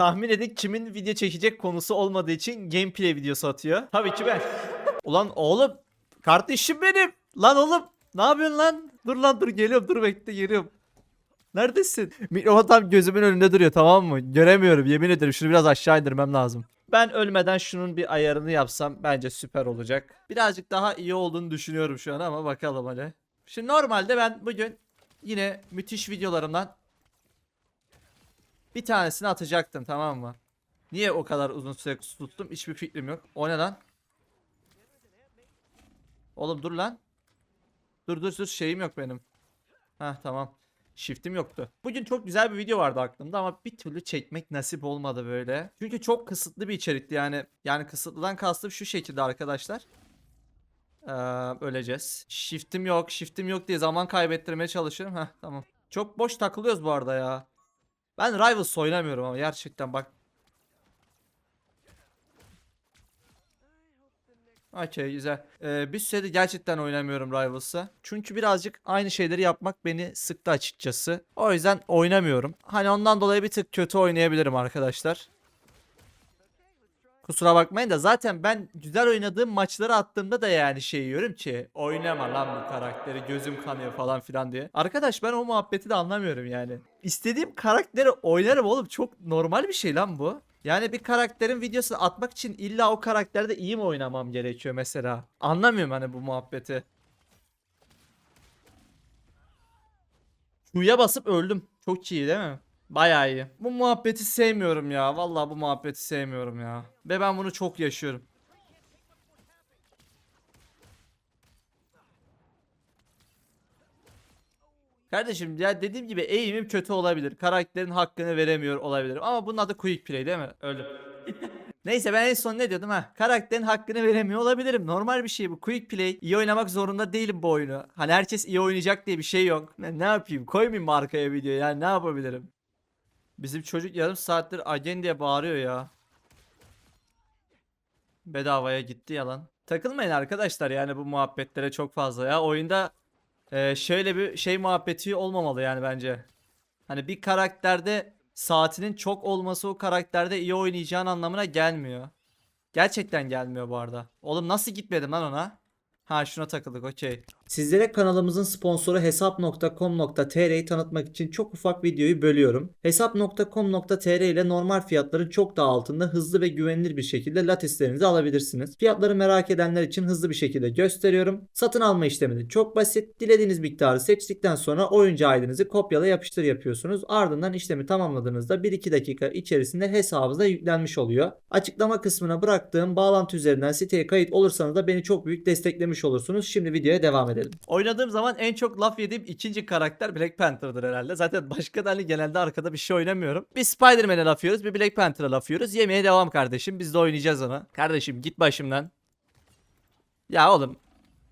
Tahmin edin kimin video çekecek konusu olmadığı için gameplay videosu atıyor. Tabii ki ben. Ulan oğlum kardeşim benim. Lan oğlum ne yapıyorsun lan? Dur lan dur geliyorum dur bekle geliyorum. Neredesin? Mikrofon tam gözümün önünde duruyor tamam mı? Göremiyorum yemin ederim şunu biraz aşağı indirmem lazım. Ben ölmeden şunun bir ayarını yapsam bence süper olacak. Birazcık daha iyi olduğunu düşünüyorum şu an ama bakalım hadi. Şimdi normalde ben bugün yine müthiş videolarımdan bir tanesini atacaktım tamam mı? Niye o kadar uzun süre tuttum hiçbir fikrim yok. O ne lan? Oğlum dur lan. Dur dur dur şeyim yok benim. Heh tamam. Shift'im yoktu. Bugün çok güzel bir video vardı aklımda ama bir türlü çekmek nasip olmadı böyle. Çünkü çok kısıtlı bir içerikti yani. Yani kısıtlıdan kastım şu şekilde arkadaşlar. Ee, öleceğiz. Shift'im yok, shift'im yok diye zaman kaybettirmeye çalışıyorum. Heh tamam. Çok boş takılıyoruz bu arada ya. Ben Rivals oynamıyorum ama gerçekten bak. Okey güzel. Ee, bir süredir gerçekten oynamıyorum Rivals'ı. Çünkü birazcık aynı şeyleri yapmak beni sıktı açıkçası. O yüzden oynamıyorum. Hani ondan dolayı bir tık kötü oynayabilirim arkadaşlar. Kusura bakmayın da zaten ben güzel oynadığım maçları attığımda da yani şey yiyorum ki oynama lan bu karakteri gözüm kanıyor falan filan diye. Arkadaş ben o muhabbeti de anlamıyorum yani. İstediğim karakteri oynarım oğlum çok normal bir şey lan bu. Yani bir karakterin videosunu atmak için illa o karakterde iyi mi oynamam gerekiyor mesela? Anlamıyorum hani bu muhabbeti. Q'ya basıp öldüm. Çok iyi değil mi? Bayağı iyi. Bu muhabbeti sevmiyorum ya. Vallahi bu muhabbeti sevmiyorum ya. Ve ben bunu çok yaşıyorum. Kardeşim ya dediğim gibi eğimim kötü olabilir. Karakterin hakkını veremiyor olabilirim. Ama bunun adı quick play değil mi? Öyle. Neyse ben en son ne diyordum ha? Karakterin hakkını veremiyor olabilirim. Normal bir şey bu. Quick play. İyi oynamak zorunda değilim bu oyunu. Hani herkes iyi oynayacak diye bir şey yok. Ne, ne yapayım? Koymayayım mı arkaya video yani ne yapabilirim? Bizim çocuk yarım saattir agen diye bağırıyor ya. Bedavaya gitti yalan. Takılmayın arkadaşlar yani bu muhabbetlere çok fazla ya. Oyunda e, şöyle bir şey muhabbeti olmamalı yani bence. Hani bir karakterde saatinin çok olması o karakterde iyi oynayacağın anlamına gelmiyor. Gerçekten gelmiyor bu arada. Oğlum nasıl gitmedim lan ona? Ha şuna takıldık okey. Sizlere kanalımızın sponsoru hesap.com.tr'yi tanıtmak için çok ufak videoyu bölüyorum. Hesap.com.tr ile normal fiyatların çok daha altında hızlı ve güvenilir bir şekilde lateslerinizi alabilirsiniz. Fiyatları merak edenler için hızlı bir şekilde gösteriyorum. Satın alma işlemi de çok basit. Dilediğiniz miktarı seçtikten sonra oyuncu ID'nizi kopyala yapıştır yapıyorsunuz. Ardından işlemi tamamladığınızda 1-2 dakika içerisinde hesabınıza yüklenmiş oluyor. Açıklama kısmına bıraktığım bağlantı üzerinden siteye kayıt olursanız da beni çok büyük desteklemiş olursunuz. Şimdi videoya devam edelim. Oynadığım zaman en çok laf yediğim ikinci karakter Black Panther'dır herhalde. Zaten başka da hani genelde arkada bir şey oynamıyorum. Bir Spider-Man'e laf yiyoruz, bir Black Panther'a laf yiyoruz. Yemeğe devam kardeşim. Biz de oynayacağız onu. Kardeşim git başımdan. Ya oğlum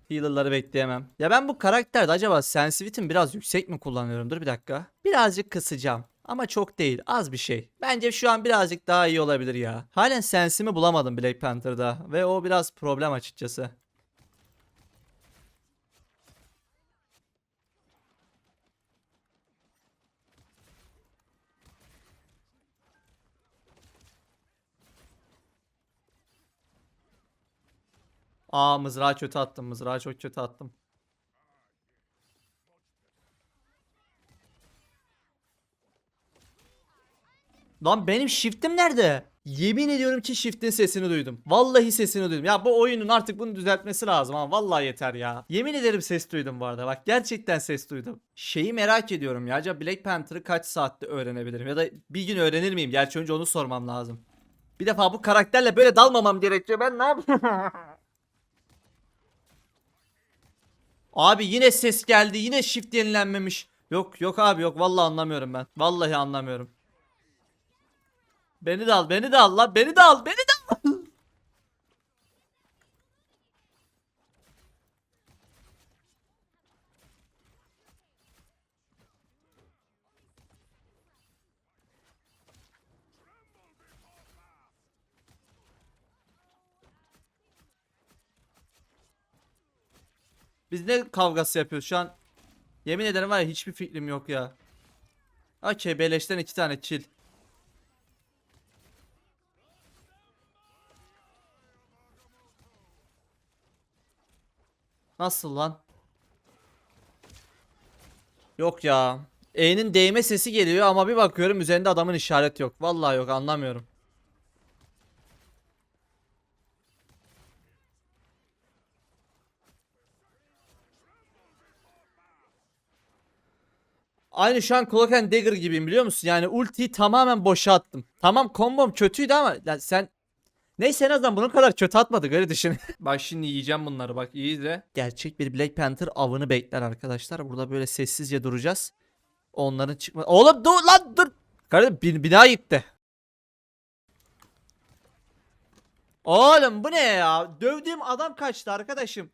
Healer'ları bekleyemem. Ya ben bu karakterde acaba sensitivity'm biraz yüksek mi kullanıyorum? Dur bir dakika. Birazcık kısacağım. Ama çok değil. Az bir şey. Bence şu an birazcık daha iyi olabilir ya. Halen sensimi bulamadım Black Panther'da. Ve o biraz problem açıkçası. Aa mızrağı kötü attım. Mızrağı çok kötü attım. Lan benim shift'im nerede? Yemin ediyorum ki shift'in sesini duydum. Vallahi sesini duydum. Ya bu oyunun artık bunu düzeltmesi lazım ama vallahi yeter ya. Yemin ederim ses duydum bu arada. Bak gerçekten ses duydum. Şeyi merak ediyorum ya. Acaba Black Panther'ı kaç saatte öğrenebilirim? Ya da bir gün öğrenir miyim? Gerçi önce onu sormam lazım. Bir defa bu karakterle böyle dalmamam gerekiyor. Ben ne yapayım? Abi yine ses geldi. Yine shift yenilenmemiş. Yok yok abi yok. Vallahi anlamıyorum ben. Vallahi anlamıyorum. Beni de al, beni de al lan. Beni de al, beni de al. Biz ne kavgası yapıyoruz şu an? Yemin ederim var ya hiçbir fikrim yok ya. Okey beleşten iki tane kill. Nasıl lan? Yok ya. E'nin değme sesi geliyor ama bir bakıyorum üzerinde adamın işaret yok. Vallahi yok anlamıyorum. Aynı şu an Cloak and Dagger gibiyim biliyor musun? Yani ultiyi tamamen boşa attım. Tamam kombom kötüydü ama lan sen Neyse en azından bunun kadar kötü atmadık öyle düşün. bak şimdi yiyeceğim bunları bak iyi izle. Gerçek bir Black Panther avını bekler arkadaşlar. Burada böyle sessizce duracağız. Onların çıkma... Oğlum dur lan dur. Kardeşim bin, bina gitti. Oğlum bu ne ya? Dövdüğüm adam kaçtı arkadaşım.